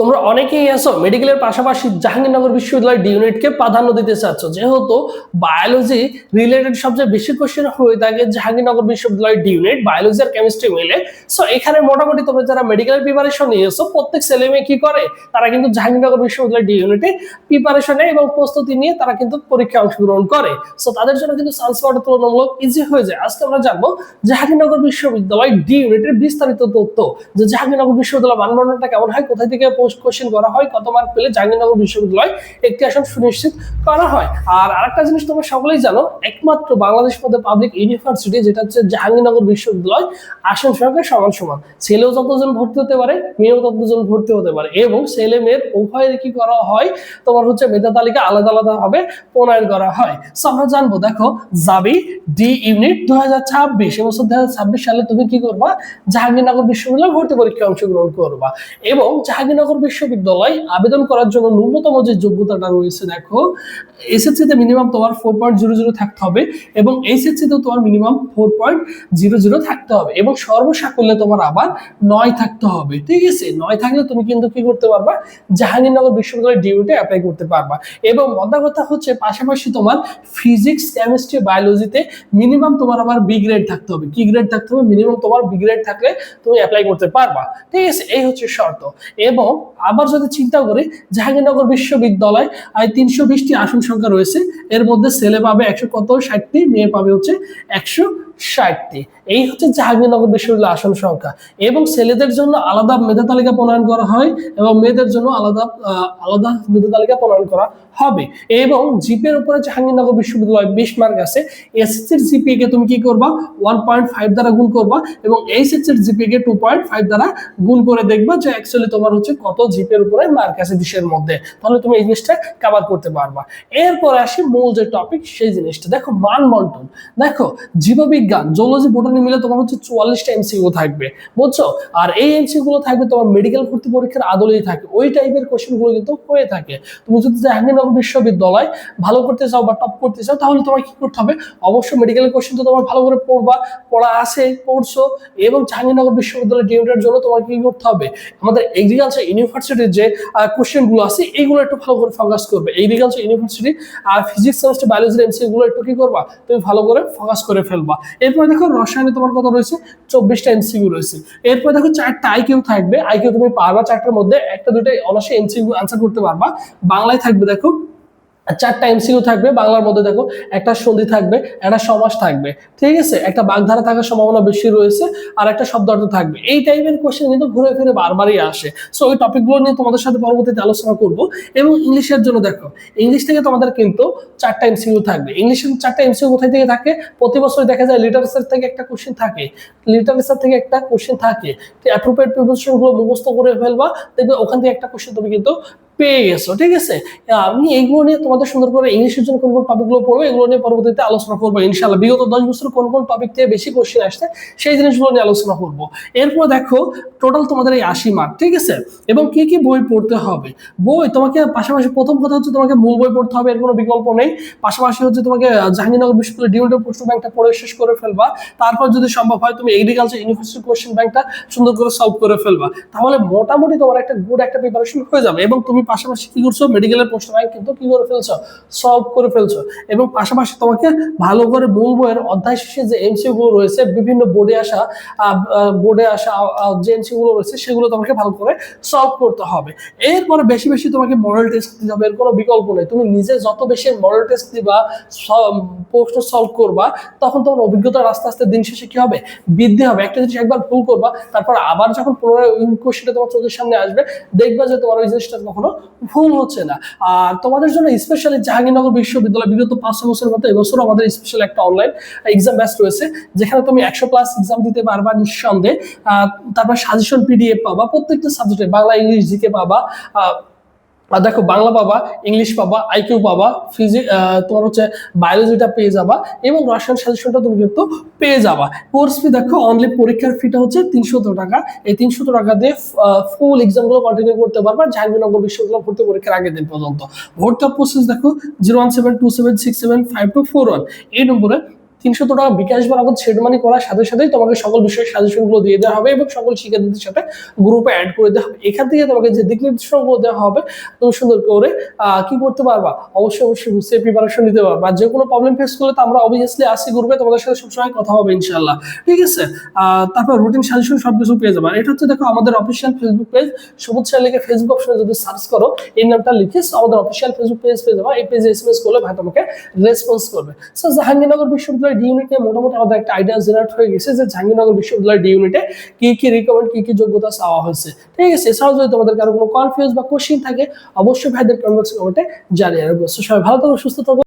তোমরা অনেকেই আছো মেডিকেলের পাশাপাশি জাহাঙ্গীরনগর বিশ্ববিদ্যালয় ডি ইউনিটকে প্রাধান্য দিতে চাচ্ছ। যেহেতু বায়োলজি রিলেটেড সবচেয়ে বেশি কোশ্চেন হয়ে থাকে জাহাঙ্গীরনগর বিশ্ববিদ্যালয় ডি ইউনিট বায়োলজি আর কেমিস্ট্রি মিলে। সো এখানে মোটামুটি তোমরা যারা মেডিকেল প্রিপারেশন নিয়েছো, প্রত্যেক ছেলে মেয়ে কি করে? তারা কিন্তু জাহাঙ্গীরনগর বিশ্ববিদ্যালয় ডি ইউনিটে প্রিপারেশন এবং প্রস্তুতি নিয়ে তারা কিন্তু পরীক্ষায় অংশগ্রহণ করে। সো তাদের জন্য কিন্তু চান্স পাওয়াটা তুলনামূলক ইজি হয়ে যায়। আজকে আমরা জানব জাহাঙ্গীরনগর বিশ্ববিদ্যালয় ডি ইউনিটের বিস্তারিত তথ্য। যে জাহাঙ্গীরনগর বিশ্ববিদ্যালয় মানদণ্ডটা কেমন হয়, কোথায় থেকে পোস্ট কোশ্চেন করা হয়, কত মার্ক পেলে জাহাঙ্গীরনগর বিশ্ববিদ্যালয় একটি আসন সুনিশ্চিত করা হয়। আর আরেকটা জিনিস তোমরা সকলেই জানো, একমাত্র বাংলাদেশ মধ্যে পাবলিক ইউনিভার্সিটি যেটা হচ্ছে জাহাঙ্গীরনগর বিশ্ববিদ্যালয়, আসন সংখ্যা সমান সমান। ছেলেও যতজন ভর্তি হতে পারে, মেয়েও ততজন ভর্তি হতে পারে। এবং ছেলে মেয়ের উভয়ের কি করা হয়, তোমার হচ্ছে মেধা তালিকা আলাদা আলাদা ভাবে প্রণয়ন করা হয়। সো আমরা জানব, দেখো জাবি ডি ইউনিট দু হাজার ছাব্বিশ এবছর দু হাজার ছাব্বিশ সালে তুমি কি করবা? জাহাঙ্গীরনগর বিশ্ববিদ্যালয় ভর্তি পরীক্ষায় অংশগ্রহণ করবা। এবং জাহাঙ্গীরনগর বিশ্ববিদ্যালয় আবেদন করার জন্য ন্যূনতম যে যোগ্যতাটা রয়েছে, দেখো এসএসসি তে মিনিমাম তোমার ফোর পয়েন্ট জিরো জিরো থাকতে হবে এবং এইচএসসি তেও তোমার minimum four point zero zero থাকতে হবে এবং সর্বসাকুল্যে তোমার আবার নয় থাকতে হবে, ঠিক আছে? নয় থাকলে তুমি কিন্তু কি করতে পারবা? জাহাঙ্গীরনগর বিশ্ববিদ্যালয়ের ডিউতে অ্যাপ্লাই করতে পারবা এবং মজার কথা হচ্ছে পাশাপাশি তোমার ফিজিক্স কেমিস্ট্রি বায়োলজিতে মিনিমাম তোমার আবার বি গ্রেড থাকতে হবে। কি গ্রেড থাকতে হবে? মিনিমাম তোমার বি গ্রেড থাকলে তুমি অ্যাপ্লাই করতে পারবা, ঠিক আছে? এই হচ্ছে শর্ত এবং আবার যদি চিন্তা করি, জাহাঙ্গীরনগর বিশ্ববিদ্যালয় তিনশো বিশটি আসন সংখ্যা রয়েছে। এর মধ্যে ছেলে পাবে একশো কত, ষাটটি, মেয়ে পাবে হচ্ছে একশো। ষাটটি। এই হচ্ছে জাহাঙ্গীরনগর বিশ্ববিদ্যালয় আসন সংখ্যা। এবং ছেলেদের জন্য আলাদা মেধা তালিকা প্রণয়ন করা হয় এবং মেয়েদের জন্য আলাদা আলাদা মেধা তালিকা প্রণয়ন করা হবে। এবং জিপের উপরে জাহাঙ্গীরনগর বিশ্ববিদ্যালয় বিশ মার্ক আছে। এসএসসির জিপিএ কে তুমি কি করবা? ওয়ান পয়েন্ট ফাইভ দ্বারা গুণ করবা এবং এইচএসসির জিপিএ কে টু পয়েন্ট ফাইভ দ্বারা গুণ করে দেখবা যে অ্যাকচুয়ালি তোমার হচ্ছে কত জিপের উপরে মার্ক আছে বিশের মধ্যে। তাহলে তুমি এই জিনিসটা কভার করতে পারবা। এরপর আসি মূল যে টপিক সেই জিনিসটা। দেখো, মান বন্টন। দেখো, জীববিজ্ঞান জুলজি বোটানি মিলে তোমার হচ্ছে চুয়াল্লিশটা এমসিকিউ থাকবে, বুঝছ? আর এই এমসিকিউ গুলো থাকবে তোমার মেডিকেল ভর্তি পরীক্ষার আদলেই থাকে, ওই টাইপের কোশ্চেনগুলো কিন্তু হয়ে থাকে। তুমি যদি জাহাঙ্গীরনগর বিশ্ববিদ্যালয় ভালো করতে চাও বা টপ করতে চাও, তাহলে তোমার কি করতে হবে? অবশ্যই মেডিকেল কোশ্চেন তো তোমার ভালো করে পড়বা, পড়া আছে, পড়ছো, এবং জাহাঙ্গীরনগর বিশ্ববিদ্যালয় ডিউটের জন্য তোমার কি করতে হবে? আমাদের এগ্রিকালচার ইউনিভার্সিটির যে কোশ্চেনগুলো আছে, এইগুলো একটু ভালো করে ফোকাস করবে। এগ্রিকালচার ইউনিভার্সিটি আর ফিজিক্স কেমিস্ট্রি বায়োলজি এমসিকিউ গুলো একটু কি করবা? তুমি ভালো করে ফোকাস করে ফেলবা। এরপরে দেখো রসায়নে তোমার কত রয়েছে? চব্বিশটা এনসিউ রয়েছে। এরপরে দেখো চারটা আইকিউ থাকবে। আইকিউ তুমি পারবা চারটার মধ্যে। একটা দুটো অনার্সে এনসিউ আনসার করতে পারবা। বাংলায় থাকবে দেখো চারটা এমসিকিউ থাকবে, বাংলার মধ্যে দেখো একটা সন্ধি থাকবে, একটা সমাস থাকবে, ঠিক আছে? একটা বাগধারা থাকার সম্ভাবনা বেশি রয়েছে আর একটা শব্দার্থ থাকবে। এই টাইপের কোশ্চেন কিন্তু ঘুরে ফিরে বারবারই আসে। সো ওই টপিকগুলো নিয়ে তোমাদের সাথে পরবর্তীতে আলোচনা করব। এবং ইংলিশের জন্য দেখো, ইংলিশ থেকে তোমাদের কিন্তু চারটা এমসিকিউ থাকবে। ইংলিশের চারটা এমসিকিউ কোথায় থেকে থাকে? প্রতি বছর দেখা যায় লিটারেচার থেকে একটা কোশ্চেন থাকে। লিটারেচার থেকে একটা কোশ্চেন থাকে। অ্যাপ্রোপ্রিয়েট প্রিপারেশনগুলো মুখস্থ করে ফেলবা, দেখবে ওখান থেকে একটা কোশ্চেন তুমি কিন্তু পেয়ে গেছো, ঠিক আছে? আমি এইগুলো নিয়ে তোমাদের সুন্দর করে ইংলিশের জন্য কোন কোন টপিকগুলো পড়ব, এগুলো নিয়ে পরবর্তীতে আলোচনা করব ইনশাল্লাহ বিগত দশ বছর কোন কোন টপিক থেকে বেশি কোশ্চেন আসছে, সেই জিনিসগুলো নিয়ে আলোচনা করব। এরপর দেখো টোটাল তোমাদের এই আশি মার্ক ঠিক আছে? এবং কি কি বই পড়তে হবে? বই তোমাকে পাশাপাশি প্রথম কথা হচ্ছে তোমাকে মূল বই পড়তে হবে, এর কোনো বিকল্প নেই। পাশাপাশি হচ্ছে তোমাকে জাহাঙ্গীরনগর বিশ্ববিদ্যালয় ডিউটের প্রশ্ন ব্যাংকটা পড়ে শেষ করে ফেলবা। তারপর যদি সম্ভব হয়, তুমি এগ্রিকালচার ইউনিভার্সিটি কোশ্চেন ব্যাংকটা সুন্দর করে সলভ করে ফেলবা। তাহলে মোটামুটি তোমার একটা গুড একটা প্রিপারেশন হয়ে যাবে এবং তুমি পাশাপাশি কি করছ? মেডিকেলের প্রশ্ন ব্যাংক কিন্তু কি করে ফেলছো? সলভ করে ফেলছো। এবং পাশাপাশি তোমাকে ভালো করে মূল বইয়ের অধ্যায় শেষে যে এমসিউ গুলো রয়েছে, বিভিন্ন বোর্ডে আসা বোর্ডে আসা যে এমসিউ গুলো রয়েছে, সেগুলো তোমাকে ভালো করে সলভ করতে হবে। এরপরে বেশি বেশি তোমাকে মডেল টেস্ট দিতে হবে, এর কোনো বিকল্প নেই। তুমি নিজে যত বেশি মডেল টেস্ট দিবা প্রশ্ন সলভ করবা, তখন তোমার অভিজ্ঞতা আস্তে আস্তে দিন শেষে কি হবে? বৃদ্ধি হবে। একটা জিনিস একবার ভুল করবা, তারপর আবার যখন পুনরায় কোশ্চেনটা তোমার চোখের সামনে আসবে, দেখবা যে তোমার ওই জিনিসটা কখনো ভুল হচ্ছে না। আর তোমাদের জন্য স্পেশালি জাহাঙ্গীরনগর বিশ্ববিদ্যালয়, বিগত পাঁচ বছরের মতো এবছর আমাদের স্পেশাল একটা অনলাইন এক্সাম ব্যাচ রয়েছে, যেখানে তুমি একশো প্লাস এক্সাম দিতে পারবা নিঃসন্দেহে। তারপর সাজেশন পিডিএফ পাবা, প্রত্যেকটা সাবজেক্টে বাংলা, ইংলিশ জিকে পাবা। আর দেখো বাংলা পাবা, ইংলিশ পাবা আইকিউ পাবা ফিজি তোমার হচ্ছে বায়োলজিটা পেয়ে যাবা এবং রসায়ন সাজেশনটা তুমি কিন্তু পেয়ে যাবা। কোর্স ফি দেখো অনলি পরীক্ষার ফিটা হচ্ছে তিনশো টাকা। এই তিনশো টাকা দিয়ে ফুল এক্সামগুলো কন্টিনিউ করতে পারবা জাহাঙ্গীরনগর বিশ্ববিদ্যালয় ভর্তি পরীক্ষার আগের দিন পর্যন্ত। ভর্তি প্রসেস দেখো zero one seven two seven six seven five two four one এই নম্বরে তিনশো টাকা বিকাশ বা নগদ সেট মানি করার সাথে সাথেই তোমাকে সকল বিষয়ের সাজেশনগুলো দিয়ে দেওয়া হবে এবং সকল শিক্ষার্থীদের সাথে গ্রুপে অ্যাড করে দেওয়া হবে। এখান থেকে তোমাকে যে দিক নির্দেশনাগুলো দেওয়া হবে, তুমি সুন্দর করে কি করতে পারবা? অবশ্যই অবশ্যই বুঝতে প্রিপারেশন নিতে পারবা। যে কোনো প্রবলেম ফেস করলে তো আমরা অবভিয়াসলি আসি গ্রুপে তোমাদের সাথে সবসময় কথা হবে ইনশাল্লাহ ঠিক আছে? তারপর রুটিন সাজেশন সবকিছু পেয়ে যাবে। এটা হচ্ছে দেখো আমাদের official Facebook page Sabuj sir লিখে ফেসবুক অপশনে যদি সার্চ করো, এই নামটা লিখে আমাদের অফিসিয়াল ফেসবুক পেজ পেয়ে যাবা। এই পেজে এস এম এস করলে ভাই তোমাকে রেসপন্স করবে। স্যার জাহাঙ্গীরনগর বিশ্ববিদ্যালয় ডি ইউনিট মোটামুটি আমাদের একটা আইডিয়া জেনারেট হয়ে গেছে যে জাহাঙ্গীরনগর বিশ্ববিদ্যালয় ডি ইউনিটে কি কি রিকমেন্ড কি কি যোগ্যতা চাওয়া হয়েছে। ঠিক আছে? এছাড়াও যদি তোমাদের কারও কোনো কনফিউজ বা কোশ্চিন থাকে, অবশ্যই ভাইদের কমেন্ট বক্সে কমেন্টে জানিয়ে রাখব। সবাই ভালো থাকো, সুস্থ থাকো।